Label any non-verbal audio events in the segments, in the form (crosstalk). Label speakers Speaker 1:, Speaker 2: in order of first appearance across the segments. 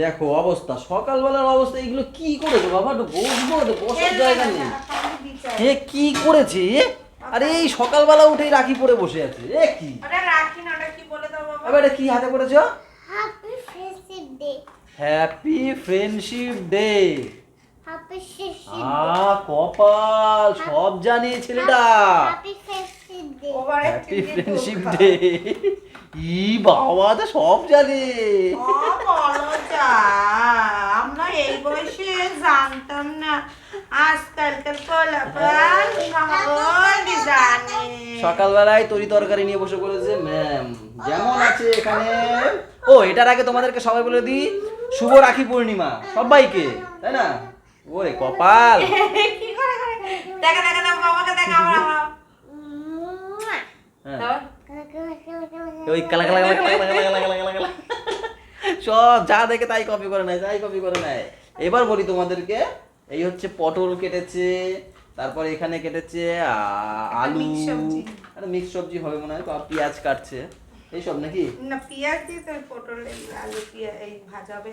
Speaker 1: দেখো অবস্থা সকালবেলার অবস্থা এগুলো কি করেছে বাবা? একটু বসবো বসার জায়গা নেই। এ কি করেছে আরে এই সকালবেলা উঠেই রাখি পরে বসে আছে এ কি?
Speaker 2: রাখি না কি বলে দাও বাবা?
Speaker 1: এবার এটা কি হাতে করেছ. হ্যাপি ফ্রেন্ডশিপ ডে
Speaker 3: Friendship
Speaker 1: আ কপাল সব জানে ছেলেটা।
Speaker 3: Happy Friendship Day.
Speaker 1: Happy friendship day ই বাবা তো সব জানে।
Speaker 2: আমরা এই বয়সে জানতাম না আজকালকার পোলাপান সকলই জানে
Speaker 1: সকালবেলায় তরি তরকারি নিয়ে বসে পড়েছে ম্যাম যেমন আছে এখানে ও এটার আগে তোমাদেরকে সবাই বলে দিই শুভ রাখি পূর্ণিমা সবাইকে তাই না ওরে কপাল
Speaker 2: কি করে করে দেখা দেখা দেখা বাবাকে দেখা আমরা.
Speaker 1: হ্যাঁ. ওই কালা কালা কালা কালা কালা কালা কালা কালা। সব যা দেখে তাই কপি করে নেয় তাই কপি করে নেয়। এবার বলি তোমাদেরকে এই হচ্ছে পটল কেটেছে তারপর এখানে কেটেছে আলু। মিক্স সবজি হবে মনে হয় তো আর পেঁয়াজ কাটছে। এইসব নাকি?
Speaker 2: না পেঁয়াজ দিয়ে তো পটল আলু পেঁয়াজ এই ভাজা হবে।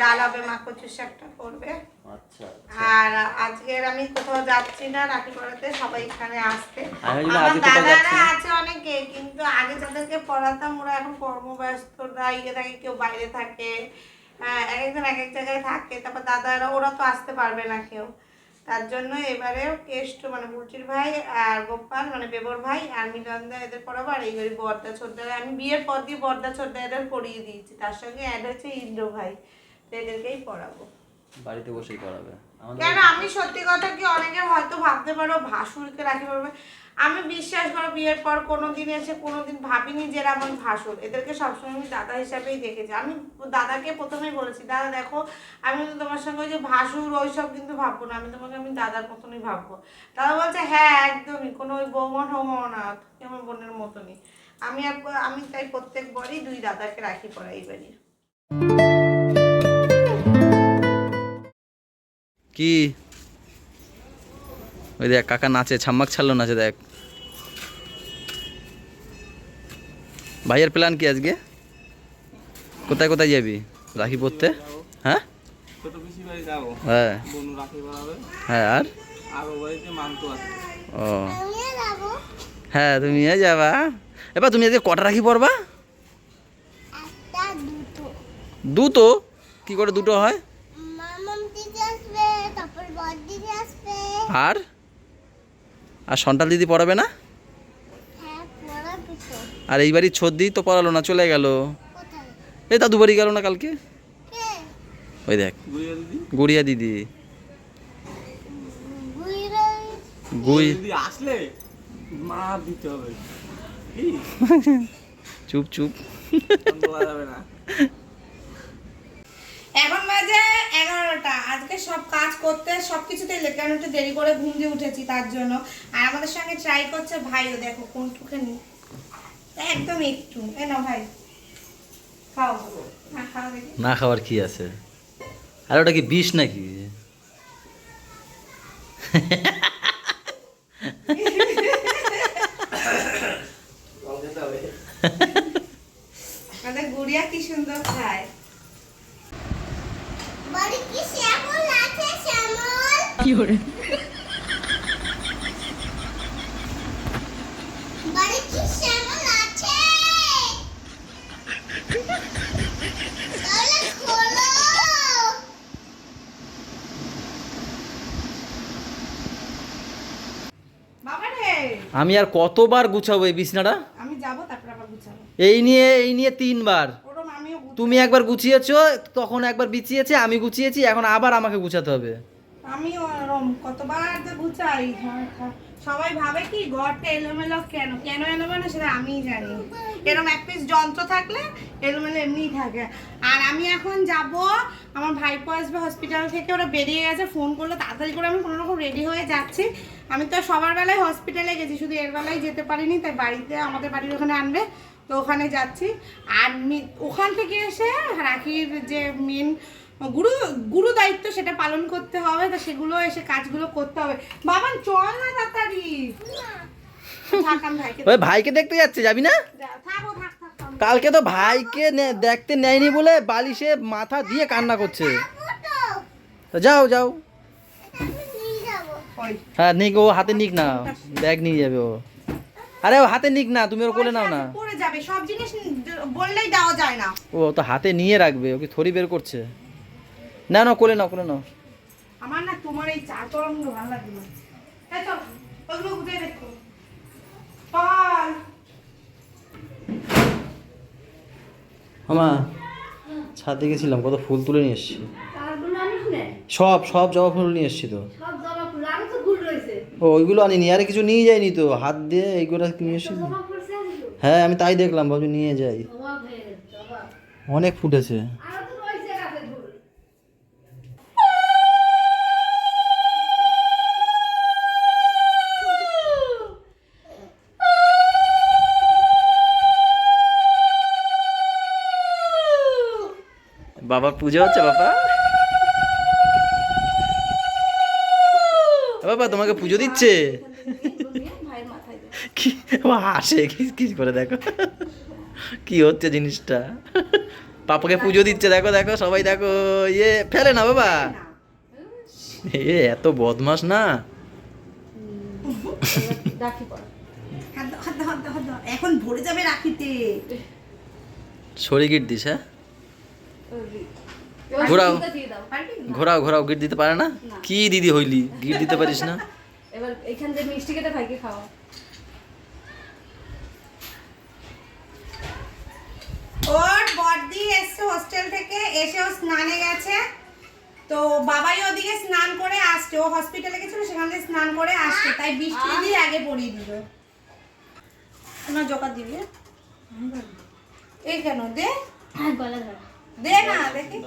Speaker 2: ডাল হবে মা কচু শাকটা করবে।
Speaker 1: আচ্ছা
Speaker 2: আর আজকের আমি কোথাও যাচ্ছি না রাখি পড়াতে সবাই এখানে আসতে। আমার দাদারা আছে অনেকে কিন্তু আগে যাদেরকে পড়াতাম ওরা এখন কর্মব্যস্ততা ইয়ে থাকে কেউ বাইরে থাকে হ্যাঁ এক একজন এক এক জায়গায় থাকে। তারপর দাদারা ওরা তো আসতে পারবে না কেউ। তার জন্য এবারে কেষ্ট মানে বুলচির ভাই আর গোপাল মানে বেবর ভাই আর মিলনদা এদের পড়াবো। আর এইবারে বর্দা ছোটদা আমি বিয়ের পর দিয়ে বর্দা ছোটদা এদের পড়িয়ে দিয়েছি। তার সঙ্গে অ্যাড হচ্ছে ইন্দ্র ভাই তো এদেরকেই পড়াবো।
Speaker 1: বাড়িতে বসেই পড়াবে।
Speaker 2: কেন? আমি সত্যি কথা কি অনেকে হয়তো ভাবতে পারো ভাসুরকে রাখি পড়বে। আমি বিশ্বাস করো বিয়ের পর কোনোদিন এসে কোনো দিন ভাবিনি যে এরা আমার ভাসুর। এদেরকে সবসময় আমি দাদা হিসাবেই দেখেছি। আমি দাদাকে প্রথমেই বলেছি, দাদা, দেখো, আমি কিন্তু তোমার সঙ্গে ওই যে ভাসুর, ওইসব কিন্তু ভাববো না। আমি তোমাকে, আমি দাদার মতনই ভাববো। দাদা বলছে হ্যাঁ একদমই। কোনো ওই বৌমা ঠৌমাও না আমার বোনের মতনই। আমি আমি তাই প্রত্যেকবারই দুই দাদাকে রাখি পড়াই এই
Speaker 1: কি? ওই দেখ, কাকা নাচে, ছাম্মাক ছাড়লো নাচে, দেখ। ভাইয়ের প্ল্যান কি আজকে? কোথায় কোথায় যাবি? রাখি পড়তে? হ্যাঁ? হ্যাঁ। হ্যাঁ আর?
Speaker 4: ও।
Speaker 1: হ্যাঁ তুমি এবার তুমি আজকে কটা রাখি
Speaker 3: দুটো।
Speaker 1: কি করে দুটো হয়? আর? আর সন্তান দিদি পড়াবে না? আর এই বাড়ির ছদ্দি তো পড়ালো না চলে গেল। এই দাদু বাড়ি গেল না কালকে? ওই দেখ।
Speaker 4: দিদি?
Speaker 1: গুড়িয়া দিদি। গুই
Speaker 4: আসলে? মা দিতে হবে।
Speaker 1: চুপ চুপ।
Speaker 2: এখন বাজে এগারোটা। আজকে সব কাজ করতে সব কারণ একটু দেরি করে ঘুম দিয়ে উঠেছি তার জন্য। আর আমাদের সঙ্গে ট্রাই করছে ভাইও। দেখো কোনটুখানি একদম একটু। এ না ভাই। খাও। খাও
Speaker 1: না খাওয়ার কি আছে? আর ওটা কি বিষ নাকি?
Speaker 2: আমাদের গুড়িয়া কি সুন্দর খায়।
Speaker 3: কি শ্যামল আছে, শ্যামল? বাড়ি কি শ্যামল আছে? তাহলে খোলো।
Speaker 2: বাবা রে
Speaker 1: আমি আর কতবার গুছাবো এই বিছনাটা?
Speaker 2: আমি যাব তারপর আবার গুছাবো।
Speaker 1: এই নিয়ে এই নিয়ে তিনবার। তুমি একবার গুছিয়েছো তখন একবার বিছিয়েছে আমি গুছিয়েছি এখন আবার আমাকে গুছাতে হবে।
Speaker 2: আমি কতবার যে গুছাই হ্যাঁ, হ্যাঁ। সবাই ভাবে কি ঘরটা এলোমেলো কেন? কেন এলোমেলো সেটা আমিই জানি। এরকম এক পিস যন্ত্র থাকলে এলোমেলো এমনিই থাকে। আর আমি এখন যাব, আমার ভাইপো আসবে হসপিটাল থেকে, ওরা বেরিয়ে গেছে ফোন করল, তাড়াতাড়ি করে আমি কোনোরকম রেডি হয়ে যাচ্ছি। আমি তো সবার বেলায় হসপিটালে গেছি, শুধু এর বেলায় যেতে পারিনি, তাই বাড়িতে আমাদের বাড়ির ওখানে আনবে, তো ওখানে যাচ্ছি। আর ওখান থেকে এসে রাখির যে মেন গুরু গুরু দায়িত্ব সেটা পালন করতে হবে তো সেগুলো এসে কাজগুলো করতে হবে। বাবান চল না তাড়াতাড়ি। ভাইকে
Speaker 1: ওই ভাইকে দেখতে যাচ্ছে যাবি না?
Speaker 2: ও
Speaker 1: কালকে তো ভাইকে নে- দেখতে নেয়নি বলে বালিশে মাথা দিয়ে কান্না করছে। তো যাও যাও। হ্যাঁ নিক ও হাতে নিক না ব্যাগ নিয়ে যাবে ও। আরে ও হাতে নিক না তুমি ওর কোলে নাও না।
Speaker 2: পড়ে যাবে সব জিনিস বললেই দেওয়া যায় না।
Speaker 1: ও তো হাতে নিয়ে রাখবে ওকে থরি বের করছে। না না কোলে নাও কোলে নাও।
Speaker 2: আমার না তোমার এই চা তরঙ্গ ভালো লাগে না। এই চল ওগুলো গুছিয়ে দেখো পাল
Speaker 1: আমা ছাদে গেছিলাম কত ফুল তুলে নিয়ে এসছি। সব সব জবা ফুল নিয়ে এসছি তো। ও ওইগুলো আনিনি আরে কিছু নিয়ে যায়নি তো হাত দিয়ে এইগুলো নিয়ে এসছি। তো। হ্যাঁ আমি তাই দেখলাম ভাবছি নিয়ে যাই। অনেক ফুটেছে। বাবার পুজো হচ্ছে বাবা। বাবা তোমাকে পুজো দিচ্ছে? কি? ও হাসে কিস কিস করে দেখো? কি হচ্ছে জিনিসটা? পাপাকে পুজো দিচ্ছে দেখো দেখো সবাই দেখো ইয়ে ফেলে না বাবা? এ এত বদমাস না?
Speaker 2: দাও, হাত দাও। এখন ভরে যাবে রাখিতে।
Speaker 1: সরি গিট দিস হ্যাঁ? ঘোরাও। ঘোরাও। ঘোরাও গিট দিতে পারে না? কি দিদি হইলি? গিট দিতে পারিস না? (laughs)
Speaker 5: এবার এখান থেকে মিষ্টি কেটে ভাইকে খাওয়া
Speaker 2: ওর বড়দি এসছে হোস্টেল থেকে এসে ও স্নানে গেছে। তো বাবাই ওদিকে স্নান করে আসছে। ও হসপিটালে গেছিল সেখান থেকে স্নান করে আসছে। তাই বৃষ্টি দিয়ে আগে পরিয়ে দিল তোমার জোকার দিবি? এই কেন দে?
Speaker 5: গলা ধরা।
Speaker 2: দে না দেখি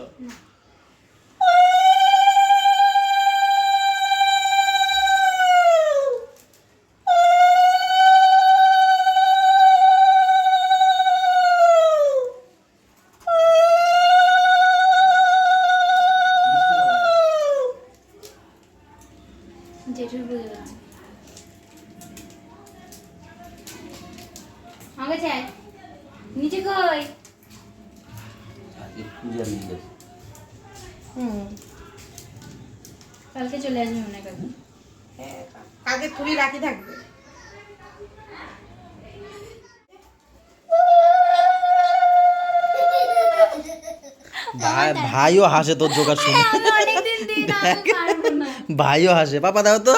Speaker 2: হুম।
Speaker 5: কালকে চলে আসবি মনে করি
Speaker 2: হ্যাঁ, কালকে তুই রাখি থাকবে।
Speaker 1: ভাই ভাইও হাসে তোর জোগাড় শুনে। ভাইও হাসে। পাপা দাও তো।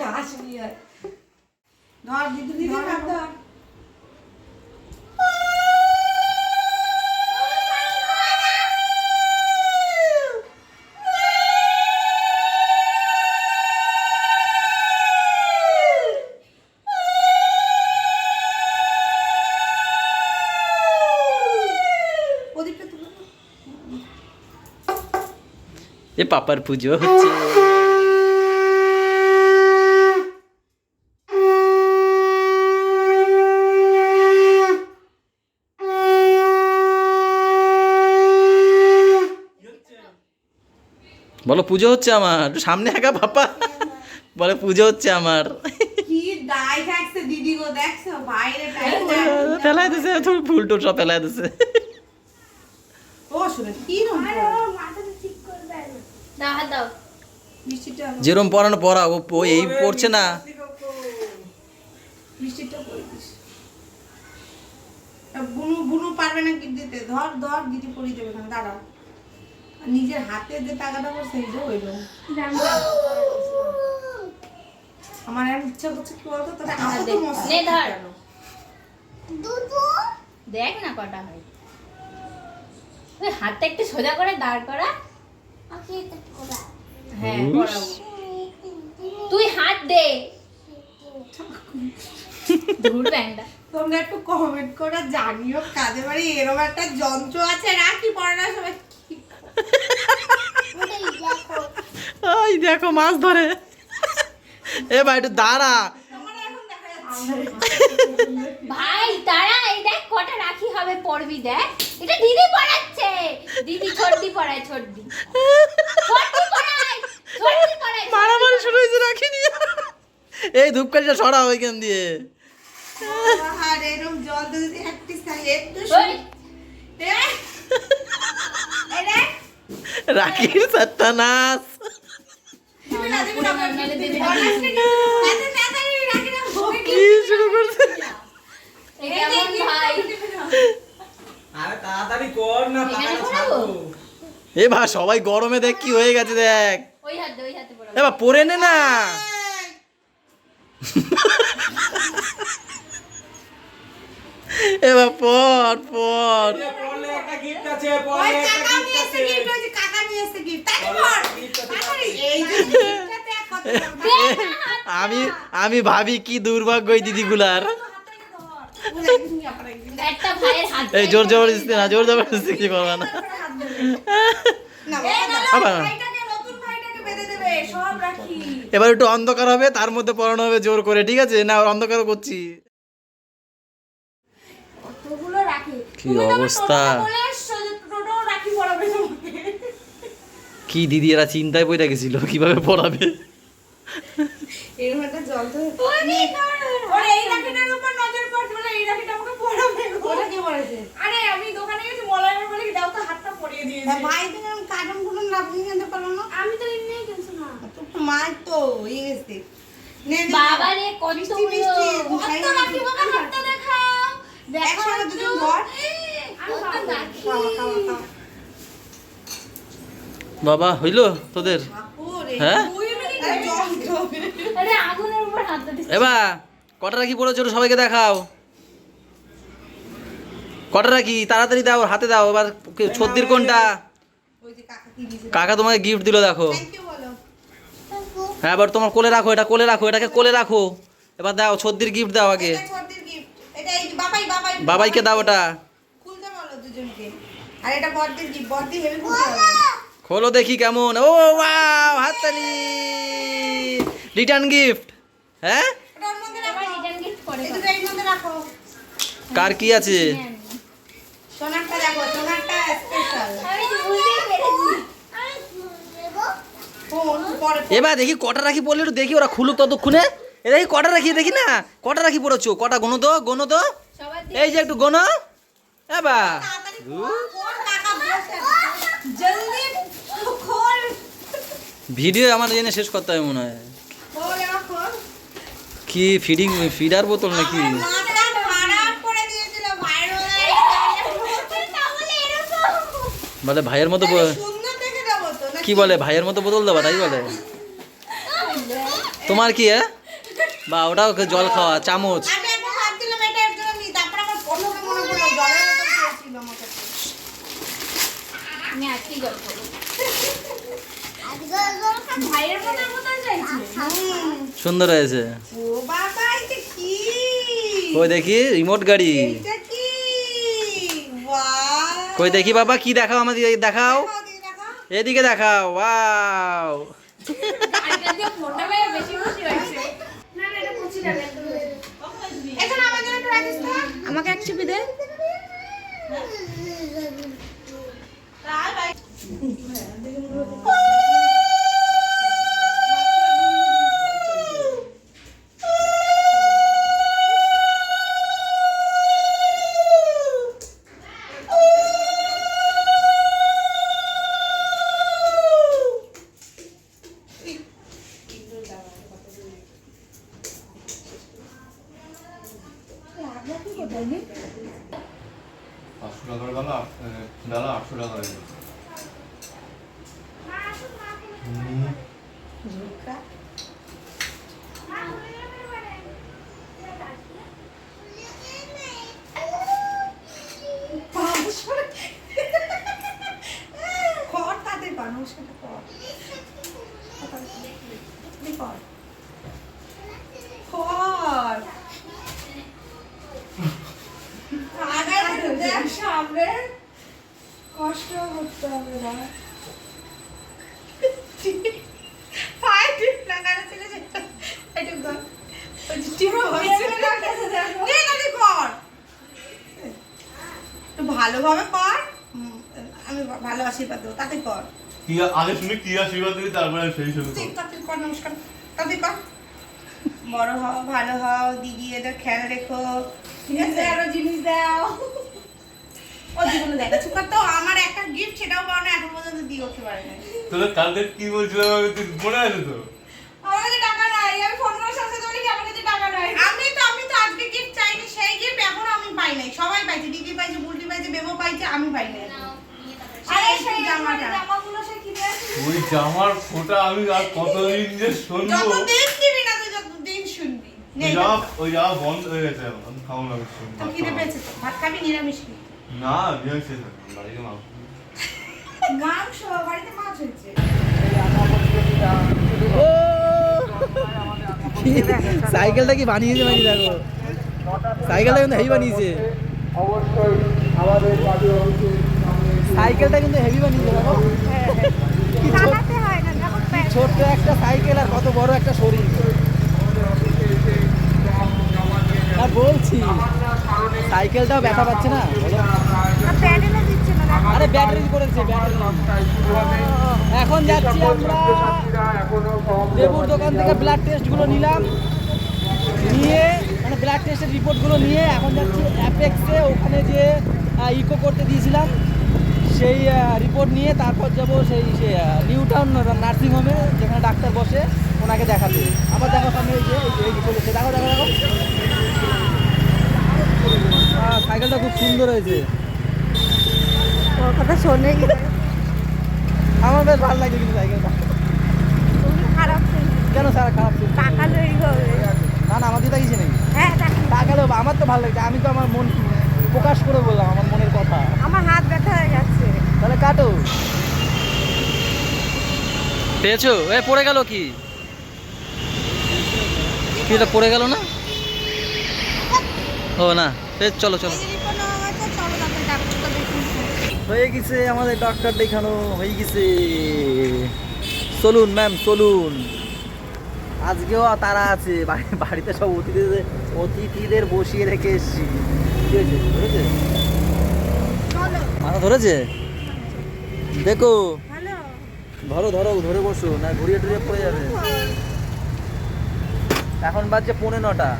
Speaker 2: কাশ নিয়ে ধর দিদি দিদি ধর ধর প্রদীপটা তুলে দাও।
Speaker 1: এ পাপার পুজো হচ্ছে বলো পুজো হচ্ছে আমার। একটু সামনে একা পাপা বলে পুজো হচ্ছে আমার।
Speaker 2: কি টাইম
Speaker 1: ফেলাই দিছে তুমি ফুল টুল সব ফেলাই দিছে।
Speaker 2: কি
Speaker 1: যেরম পড়ানো পড়া ও এই পড়ছে না।
Speaker 2: বুনু বুনু পারবে না গিফট দিতে ধর ধর দিদি দেবে দাঁড়াও। নিজের হাতে যে টাকাটা করছে এই যে ওই আমার আর ইচ্ছা করছে কি বলতো তোরা
Speaker 5: হ্যাঁ,
Speaker 2: এত
Speaker 5: দেখ।
Speaker 2: মস্ত
Speaker 5: নে ধর।
Speaker 2: কেন?
Speaker 5: দেখ না কটা হয়। ওই হাতটা একটু সোজা করে দাঁড় করা। হ্যাঁ করাবো তুই হাত দে।
Speaker 2: তোমরা একটু কমেন্ট করে জানিও কাজে বাড়ি এরকম একটা যন্ত্র আছে। রাখি পড়ানোর সময় কি
Speaker 3: ওটাই দেখো
Speaker 1: ওই দেখো মাছ ধরে। এ ভাই একটু দাঁড়া।
Speaker 5: ভাই তারা এই দেখ কটা রাখি হবে পড়বি দেখ। এটা দিদি পড়াচ্ছে। দিদি ছোটদি পড়ায়
Speaker 1: মারামারি শুরু হয়েছে রাখিনি এই ধূপকাঠিটা সরা ওইখান দিয়ে।
Speaker 2: আর এরকম জল একটু
Speaker 1: রাখির চারটা এ ভাই সবাই গরমে দেখ কি হয়ে গেছে দেখ।
Speaker 5: ওই হাতে ওই হাতে পড়াবো
Speaker 1: এ বা পরে নে না। এবার পর পর।
Speaker 4: একটা গিফট আছে পড়লে একটা গিফট আছে।
Speaker 2: কাকা নিয়ে এসে gift, তাই তো
Speaker 4: বলো,
Speaker 2: বল।
Speaker 4: gift আছে,
Speaker 2: তাড়াতাড়ি,
Speaker 4: তাড়াতাড়ি।
Speaker 2: এই যে giftটা দেখ কত বড়।
Speaker 1: আমি আমি ভাবি কি দুর্ভাগ্য এই দিদিগুলার এই জোর জবরদস্তি না জোর জবরদস্তি কিছু করবা না।
Speaker 2: না,
Speaker 5: এই
Speaker 2: বাবা,
Speaker 5: না,
Speaker 1: আবার।
Speaker 2: ভাইটাকে, নতুন ভাইটাকে বেঁধে দেবে, সব রাখি।
Speaker 1: এবার একটু অন্ধকার হবে তার মধ্যে পড়ানো হবে জোর করে ঠিক আছে? না অন্ধকার করছি।
Speaker 2: কতগুলো
Speaker 1: কি অবস্থা। কি দিদি এরা চিন্তায় পড়ে গেছিল কীভাবে পড়াবে?
Speaker 2: এরকম একটা জল তো ওর এই রাখিটার উপর নজর পড়ছে বলে এই রাখিটা আমাকে পরাবে ওটা কে পড়েছে আরে আমি দোকানে গেছি মলয়ের বলে দাও তো হাতটা পরিয়ে দিয়েছে। ভাই তুমি এরকম কার্টুন কুটুন রাখি কিনতে পারো না? আমি তো এমনিই কিনছি না। তো মা তো ইয়ে গেছে নে নে
Speaker 5: বাবা রে
Speaker 2: মিষ্টি, মিষ্টি,
Speaker 5: কত রাখি বাবা হাতটা দেখাও। দেখো
Speaker 2: দুজন ধর।
Speaker 5: কত রাখি।
Speaker 2: খাওয়া, খাওয়া, খাওয়া।
Speaker 1: বাবা হইল তোদের? হ্যাঁ? এবার কটা রাখি পড়েছো সবাইকে দেখাও। কটা রাখি? তাড়াতাড়ি দাও হাতে দাও এবার ছদ্দির কোনটা?
Speaker 2: কাকা কি
Speaker 1: তোমাকে গিফট দিল দেখো। হ্যাঁ এবার তোমার কোলে রাখো এটা কোলে রাখো এটাকে কোলে রাখো। এবার দাও ছদ্দির গিফট দাও আগে।
Speaker 2: এটা বড়দির gift। এটা এই যে বাবাই, বাবাই,
Speaker 1: বাবাইকে দাও ওটা।
Speaker 2: খুলতে বলো দুজনকে। আর এটা বড়দির gift, বড়দি হেবি খুশি হবে।
Speaker 1: খোলো দেখি কেমন। ও ওয়াও হাততালি। রিটার্ন গিফট হ্যাঁ?
Speaker 5: করে
Speaker 1: কি আছে? এবার দেখি কটা রাখি পড়লে একটু দেখি ওরা খুলুক ততক্ষণে। এ দেখি কটা রাখি দেখি না। কটা রাখি পড়েছো? কটা গোনো তো গোনো তো? এই যে একটু গোনো। এবার
Speaker 2: তাড়াতাড়ি খোল, খোল, কাকা বসে আছে। জলদি খোল
Speaker 1: ভিডিও আমার জেনে শেষ করতে হবে মনে হয়। কি ফিডিং ফিডার বোতল নাকি? বলে ভাইয়ের মতো? কি বলে? ভাইয়ের মতো বোতল দেবা তাই বলে? তোমার কি হ্যাঁ? বা ওটাও জল খাওয়া চামচ? সুন্দর হয়েছে।
Speaker 2: ও বাবা এটা কি?
Speaker 1: কই দেখি? রিমোট গাড়ি।
Speaker 2: এটা
Speaker 1: কই দেখি বাবা কি দেখাও আমাদের দেখাও। এদিকে দেখাও ওয়াও।
Speaker 2: আমাকে এক চিপি দে।
Speaker 6: পাঁচশো টাকার বেলা বেলা আটশো টাকা হয়ে গেছে
Speaker 2: কর তাতে কর নমস্কারটা কর তাড়াতাড়ি কর কর আগে দেখ সামনে কষ্ট করতে হবে না পায়ে টিপ লাগানো ছিল সেটা এটুক ধর। ওই যে টিপে হচ্ছে। নে না, নে কর। একটু ভালোভাবে কর। আমি ভালো আশীর্বাদ দেবো। তাতে কর।
Speaker 6: কি আগে শুনে কি আশীর্বাদ দিবি তারপরে সেই শুরু
Speaker 2: তাতে কর নমস্কার। তাতে কর। বড় হও ভালো হও দিদি এদের খেয়াল রেখো। ঠিক আছে? আরও জিনিস দাও। ও জীবনে দেখা চুপ তো। আমার একটা গিফট সেটাও পাও না এখন পর্যন্ত দিয়ে উঠতে পারে না
Speaker 6: কালকে কি বলছিলাম মনে আছে তো
Speaker 2: আমার কাছে টাকা নাই আমি ফোন করে সাথে বলি আমার কাছে টাকা নাই আমি তো আমি তো আজকে গিফট চাইনি সেই গিফট এখনও আমি পাই নাই। সবাই পাইছে দিদি পাইছে বুলটি পাইছে বেবো পাইছে আমি পাই নাই। আরে সেই জামাটা। জামাগুলো সে কিনে
Speaker 6: ওই জামার ফোটা আমি আর কতদিন যে শুনব?
Speaker 2: যতদিন দিবি না তুই যতদিন শুনবি। নে,
Speaker 6: ওই জামা বন্ধ হয়ে গেছে এখন আমি না বেশি।
Speaker 2: তো খিদে পেয়েছে তো? ভাত খাবি নিরামিষ কি?
Speaker 6: না নিয়ে শেষ বাড়িতে মাংস।
Speaker 2: মাংস? বাড়িতে মাছ হয়েছে?
Speaker 1: ও! সাইকেলটা কি বানিয়েছে নাকি দেখো? সাইকেলটা কিন্তু হেভি বানিয়েছে। সাইকেলটা কিন্তু হেভি বানিয়েছে দেখো।
Speaker 2: হয়
Speaker 1: ছোট্ট একটা সাইকেল আর কত বড় একটা শরীর। আর বলছি সাইকেলটাও ব্যথা পাচ্ছে না বলো।
Speaker 2: প্যাডেলে দিচ্ছে না দেখো।
Speaker 1: আরে ব্যাটারি করেছে ব্যাটারি এখন যাচ্ছি আমরা লেবুর দোকান থেকে ব্লাড টেস্টগুলো নিলাম। নিয়ে মানে ব্লাড টেস্টের রিপোর্টগুলো নিয়ে এখন যাচ্ছি অ্যাপেক্সে ওখানে যে ইকো করতে দিয়েছিলাম সেই রিপোর্ট নিয়ে তারপর যাব সেই সে নিউ টাউন নার্সিং হোমে যেখানে ডাক্তার বসে ওনাকে দেখাতে আবার দেখো সামনে এই যে এই যে- চলেছে দেখো দেখো দেখো সাইকেলটা খুব সুন্দর হয়েছে।
Speaker 2: কথা শোনে
Speaker 1: আমার বেশ ভালো লাগে কিন্তু সাইকেলটা
Speaker 2: খারাপ
Speaker 1: কেন স্যার খারাপ
Speaker 2: টাকা
Speaker 1: না না আমার দিদা কিছু নেই
Speaker 2: হ্যাঁ দেখ।
Speaker 1: টাকা দেবো আমার তো ভালো লাগছে। আমি তো আমার মন প্রকাশ করে বললাম আমার মনের কথা।
Speaker 2: আমার হাত ব্যথা হয়ে যাচ্ছে।
Speaker 1: তাহলে কাটো। পেয়েছ? এ পড়ে গেল কি? কি এটা পড়ে গেল না? ও না চলো চলো। হয়ে গেছে আমাদের ডাক্তার দেখানো হয়ে গেছে। চলুন ম্যাম চলুন। আজকেও তারা আছে বাড়িতে সব অতিথিদের অতিথিদের বসিয়ে রেখে এসছি। মাথা ধরেছে? দেখো। ধরো ধরো, ধরে বসো, না ঘুরিয়ে টুরিয়ে পড়ে যাবে। এখন বাজছে পৌনে নটা।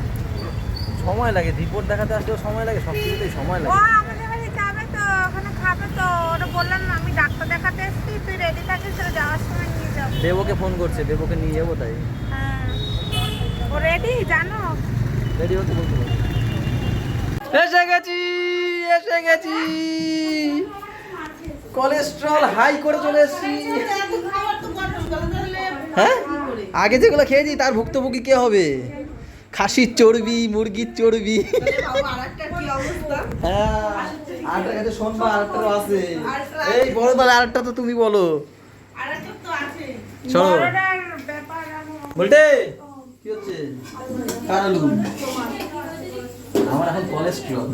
Speaker 1: সময় লাগে, রিপোর্ট দেখাতে আসলেও সময় লাগে, সব কিছুতেই সময় লাগে।
Speaker 2: তো, ওখানে খাবে তো ওরা বললাম আমি ডাক্তার দেখাতে এসেছি, তুই রেডি থাকিস যাওয়ার সময়
Speaker 1: দেবকে ফোন করছে দেবকে নিয়ে যাব তাই।
Speaker 2: হ্যাঁ। ও রেডি জানো?
Speaker 1: রেডি হতে বলতে এসে গেছি এসে গেছি। কোলেস্ট্রল হাই করে চলে এসেছি। হ্যাঁ? আগে যেগুলো খেয়েছি তার ভুক্তভোগী কে হবে? খাসির চর্বি মুরগির চর্বি। হ্যাঁ আরেকটা কাছে শোনবা আরেকটাও আছে। এই বড় তাহলে আরেকটা তো তুমি বলো।
Speaker 2: বড়টার আমার
Speaker 1: কি হচ্ছে? কারালু। আমার এখন কোলেস্ট্রল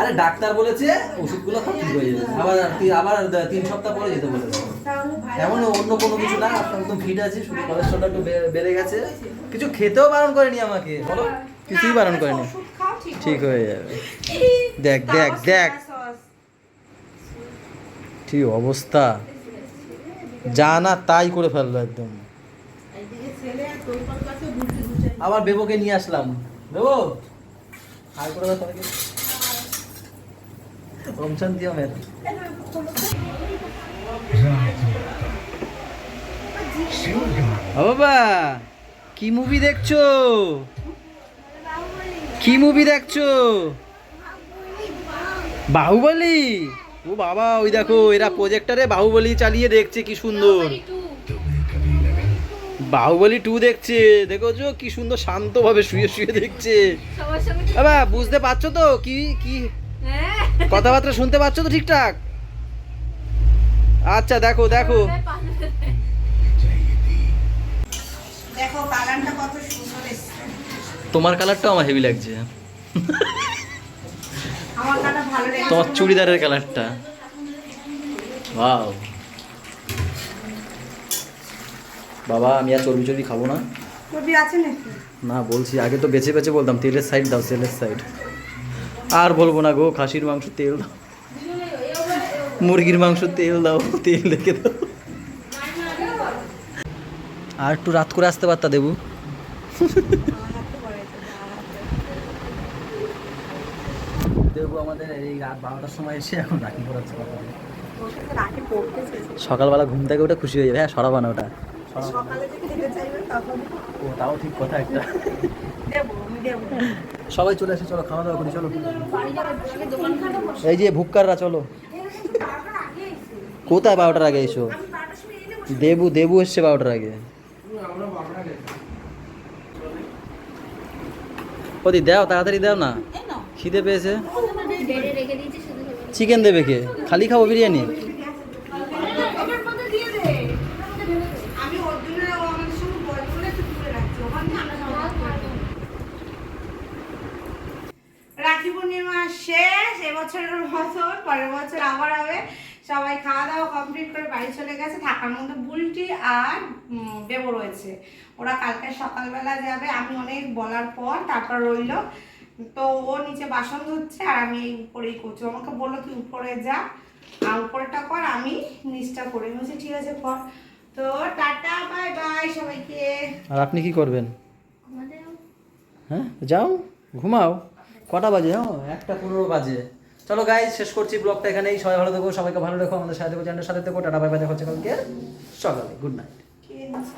Speaker 1: আরে ডাক্তার বলেছে ওষুধগুলো খাও ঠিক হয়ে যাবে। আবার আবার তিন সপ্তাহ পরে যেতে বলেছে। এমন অন্য কোনো কিছু না আপনি একদম ফিট আছে শুধু কোলেস্ট্রলটা একটু বেড়ে গেছে। কিছু খেতেও বারণ করেনি আমাকে বলো? কিছুই বারণ করেনি।
Speaker 2: খাও ঠিক
Speaker 1: ঠিক হয়ে যাবে। দেখ দেখ দেখ। ঠিক অবস্থা? যা না তাই করে ফেলল একদম। আবার বেবোকে নিয়ে আসলাম। বেবো হাই করে দাও বাবা, কি মুভি দেখছ? কি মুভি দেখছ? বাহুবলী। ও বাবা ওই দেখো এরা প্রজেক্টরে বাহুবলী চালিয়ে দেখছে কি সুন্দর। বাহুবলি টু দেখছে দেখো যে কি সুন্দর শান্তভাবে শুয়ে শুয়ে দেখছে। বাবা বুঝতে পারছ তো কি কি
Speaker 5: হ্যাঁ।
Speaker 1: কথাবার্তা শুনতে পাচ্ছ তো ঠিকঠাক? আচ্ছা দেখো দেখো।
Speaker 2: দেখো কালারটা কত সুন্দর এসছে।
Speaker 1: তোমার কালারটাও আমার হেভি লাগছে
Speaker 2: আমার কাটা ভালো লেগেছে
Speaker 1: তোমার চুড়িদারের কালারটা। বাবা আমি আর চর্বি চর্বি খাব না। না বলছি আগে তো বেছে বেছে বলতাম তেলের সাইড দাও তেলের সাইড আর বলব না গো খাসির মাংস তেল দাও। মুরগির মাংস তেল দাও তেল রেখে দাও। আর একটু রাত করে আসতে পারতা দেবু? আমাদের এই রাত বারোটার সময় এসে এখন রাখি পড়াচ্ছে সকালবেলা ঘুম থেকে ওটা খুশি হয়ে যাবে হ্যাঁ সরাবা না ওটা।
Speaker 2: সকালে যে খেতে চাইবে তখন
Speaker 1: ও তাও ঠিক কথা একটা।
Speaker 2: দেবো আমি দেবো।
Speaker 1: সবাই চলে আসে চলো খাওয়া দাওয়া করি চলো। এই যে ভুক্কাররা চলো। কোথায় বারোটার আগে এসো? দেবু দেবু এসছে বারোটার আগে। ওদি দাও তাড়াতাড়ি দাও না। খিদে পেয়েছে
Speaker 5: বেড়ে রেখে দিয়েছি শুধু
Speaker 1: চিকেন দেবে কে? খালি খাব বিরিয়ানি?
Speaker 2: রাখি পূর্ণিমা শেষ, এবছরের মতন পরের বছর আবার হবে। সবাই খাওয়া দাওয়া কমপ্লিট করে বাড়ি চলে গেছে। থাকার মধ্যে বুলটি আর দেবো রয়েছে। ওরা কালকে সকালবেলা যাবে। আমি অনেক বলার পর তারপর রইল। তো ও নিচে বাসন ধুচ্ছে আর আমি এই উপরেই করছি। আমাকে বলল তুই উপরে যা আর উপরেটা কর আমি নিচটা করে বলছি ঠিক আছে কর। তো টাটা বাই বাই সবাইকে।
Speaker 1: আর আপনি কি করবেন? হ্যাঁ যাও ঘুমাও। কটা বাজে যাও একটা পনেরো বাজে। চলো গাই শেষ করছি ব্লগটা এখানেই। সবাই ভালো থেকো সবাইকে ভালো রেখো আমাদের সাথে থেকো চ্যানেলের সাথে থেকো টাটা বাই বাই দেখা হচ্ছে কালকে। সকালে গুড নাইট
Speaker 2: ঠিক আছে।